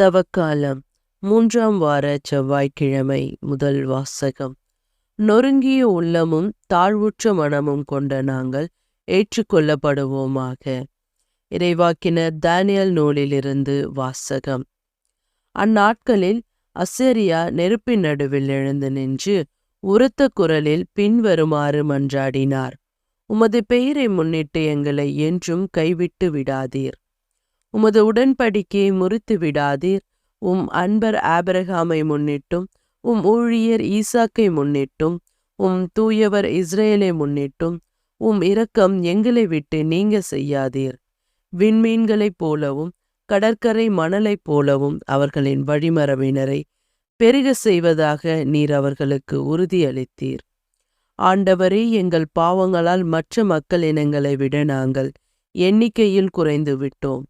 தவக்காலம் மூன்றாம் வார செவ்வாய்க்கிழமை முதல் வாசகம். நொறுங்கிய உள்ளமும் தாழ்வுற்ற மனமும் கொண்ட நாங்கள் ஏற்றுக்கொள்ளப்படுவோமாக. இறைவாக்கினர் தானியல் நூலிலிருந்து வாசகம். அந்நாட்களில் அசேரியா நெருப்பின் நடுவில் எழுந்து நின்று உரத்த குரலில் பின்வருமாறு மன்றாடினார். உமது பெயரை முன்னிட்டு எங்களை என்றும் கைவிட்டு விடாதீர். உமது உடன்படிக்கையை முறித்து விடாதீர் உம் அன்பர் ஆபரகாமை முன்னிட்டும் உம் ஊழியர் ஈசாக்கை முன்னிட்டும் உம் தூயவர் இஸ்ரேலை முன்னிட்டும் உம் இரக்கம் எங்களை விட்டு நீங்க செய்யாதீர். விண்மீன்களைப் போலவும் கடற்கரை மணலைப் போலவும் அவர்களின் வழிமரபினரை பெருக செய்வதாக நீர் அவர்களுக்கு உறுதியளித்தீர். ஆண்டவரே எங்கள் பாவங்களால் மற்ற மக்கள் இனங்களை விட நாங்கள் எண்ணிக்கையில் குறைந்து விட்டோம்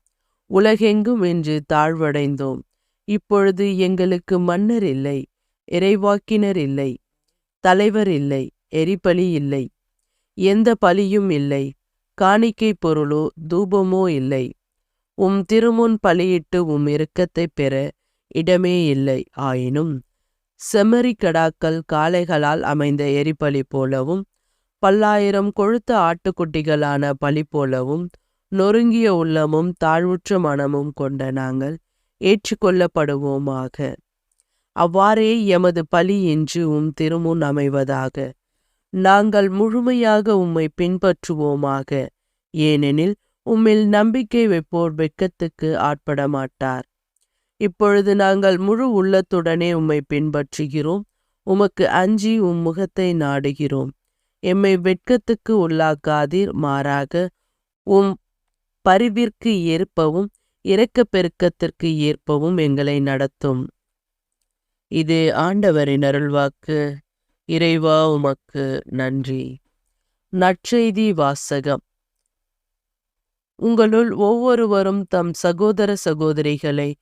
உலகெங்கும் என்று தாழ்வடைந்தோம். இப்பொழுது எங்களுக்கு மன்னர் இல்லை இறைவாக்கினர் இல்லை தலைவர் இல்லை எரிபலி இல்லை எந்த பலியும் இல்லை காணிக்கை பொருளோ தூபமோ இல்லை. உம் திருமுன் பலியிட்டு உம் இரக்கத்தை பெற இடமே இல்லை. ஆயினும் செமரிக்கடாக்கள் காளைகளால் அமைந்த எரிபலி போலவும் பல்லாயிரம் கொழுத்த ஆட்டுக்குட்டிகளான பலி போலவும் நொறுங்கிய உள்ளமும் தாழ்வுற்ற மனமும் கொண்ட நாங்கள் ஏற்றுக்கொள்ளப்படுவோமாக. அவ்வாறே எமது பலி என்று உம் திருமுன் அமைவதாக. நாங்கள் முழுமையாக உம்மை பின்பற்றுவோமாக. ஏனெனில் உம்மில் நம்பிக்கை வைப்போர் வெட்கத்துக்கு ஆட்பட மாட்டார் இப்பொழுது நாங்கள் முழு உள்ளத்துடனே உம்மை பின்பற்றுகிறோம். உமக்கு அஞ்சி உம் முகத்தை நாடுகிறோம். எம்மை வெட்கத்துக்கு உள்ளாக்காதீர் மாறாக உம் பரிவிற்கு ஏற்பவும் இரக்க பெருக்கத்திற்கு ஏற்பவும் எங்களை நடத்தும். இது ஆண்டவரின் அருள்வாக்கு. இறைவா உமக்கு நன்றி. நற்செய்தி வாசகம். உங்களுள் ஒவ்வொருவரும் தம் சகோதர சகோதரிகளை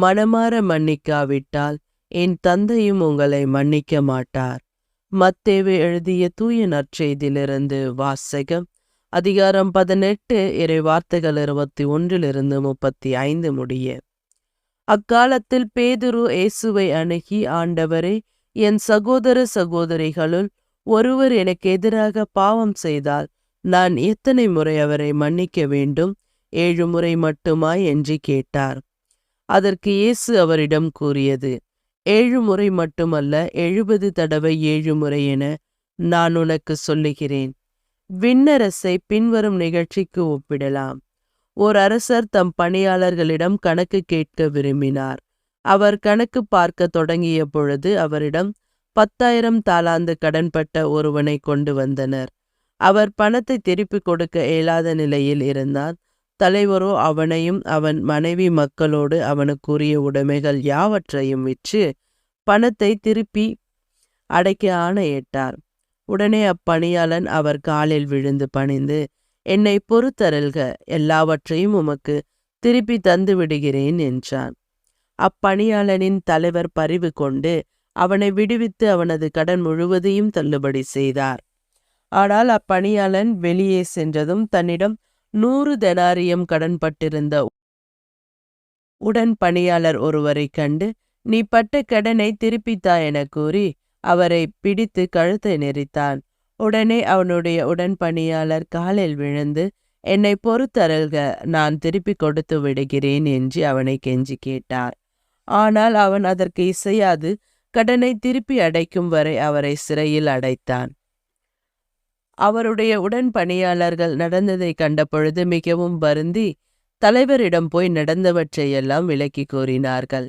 மனமாற மன்னிக்காவிட்டால் என் தந்தையும் உங்களை மன்னிக்க மாட்டார். மத்தேவு எழுதிய தூய நற்செய்தியிலிருந்து வாசகம். அதிகாரம் பதினெட்டு இறை வார்த்தைகள் இருபத்தி ஒன்றிலிருந்து முப்பத்தி ஐந்து முடிய. அக்காலத்தில் பேதுரு இயேசுவை அணுகி ஆண்டவரே என் சகோதர சகோதரிகளுள் ஒருவர் எனக்கு எதிராக பாவம் செய்தால் நான் எத்தனை முறை அவரை மன்னிக்க வேண்டும்? ஏழு முறை மட்டுமா? என்று கேட்டார். அதற்கு இயேசு அவரிடம் கூறியது ஏழு முறை மட்டுமல்ல எழுபது தடவை ஏழு முறை என நான் உனக்கு சொல்லுகிறேன். விண்ணரசை பின்வரும் நிகழ்ச்சிக்கு ஒப்பிடலாம். ஓர் அரசர் தம் பணியாளர்களிடம் கணக்கு கேட்க விரும்பினார். அவர் கணக்கு பார்க்க தொடங்கிய பொழுது அவரிடம் பத்தாயிரம் தாளாந்து கடன்பட்ட ஒருவனை கொண்டு வந்தனர். அவர் பணத்தை திருப்பிக் கொடுக்க இயலாத நிலையில் இருந்தார். தலைவரோ அவனையும் அவன் மனைவி மக்களோடு அவனுக்குரிய உடைமைகள் யாவற்றையும் விற்று பணத்தை திருப்பி அடைக்க ஆணையிட்டார். உடனே அப்பணியாளன் அவர் காலில் விழுந்து பணிந்து என்னை பொறுத்தருள்க எல்லாவற்றையும் உமக்கு திருப்பி தந்து விடுகிறேன் என்றான். அப்பணியாளனின் தலைவர் பரிவு கொண்டு அவனை விடுவித்து அவனது கடன் முழுவதையும் தள்ளுபடி செய்தார். ஆனால் அப்பணியாளன் வெளியே சென்றதும் தன்னிடம் நூறு தெனாரியம் கடன்பட்டிருந்த உடன் பணியாளர் ஒருவரை கண்டு நீ பட்ட கடனை திருப்பித்தா என கூறி அவரை பிடித்து கழுத்தை நெறித்தான் உடனே அவனுடைய உடன்பணியாளர் காலில் விழுந்து என்னை பொறுத்தருள்க நான் திருப்பி கொடுத்து விடுகிறேன் என்று அவனை கெஞ்சி கேட்டார். ஆனால் அவன் அதற்கு இசையாது கடனை திருப்பி அடைக்கும் வரை அவரை சிறையில் அடைத்தான். அவருடைய உடன் பணியாளர்கள் நடந்ததை கண்டபொழுது மிகவும் வருந்தி தலைவரிடம் போய் நடந்தவற்றையெல்லாம் விளக்கி கூறினார்கள்.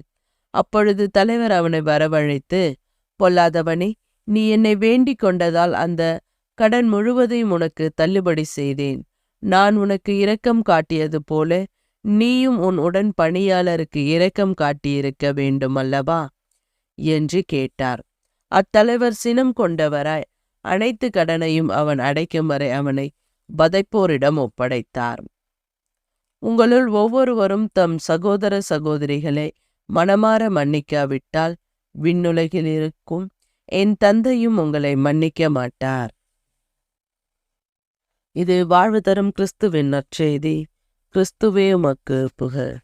அப்பொழுது தலைவர் அவனை வரவழைத்து பொல்லாதவனே நீ என்னை வேண்டிக் கொண்டதால் அந்த கடன் முழுவதையும் உனக்கு தள்ளுபடி செய்தேன். நான் உனக்கு இரக்கம் காட்டியது போல நீயும் உன் உடன் பணியாளருக்கு இரக்கம் காட்டியிருக்க வேண்டும் அல்லவா என்று கேட்டார். அத்தலைவர் சினம் கொண்டவராய் அனைத்து கடனையும் அவன் அடைக்கும் வரை அவனை பதைப்போரிடம் ஒப்படைத்தார். உங்களுள் ஒவ்வொருவரும் தம் சகோதர சகோதரிகளை மனமாற மன்னிக்காவிட்டால் விண்ணுலகில் இருக்கும். என் தந்தையும் உங்களை மன்னிக்க மாட்டார். இது வாழ்வு தரும் கிறிஸ்துவின் நற்செய்தி. கிறிஸ்துவே உமக்கு புகழ்.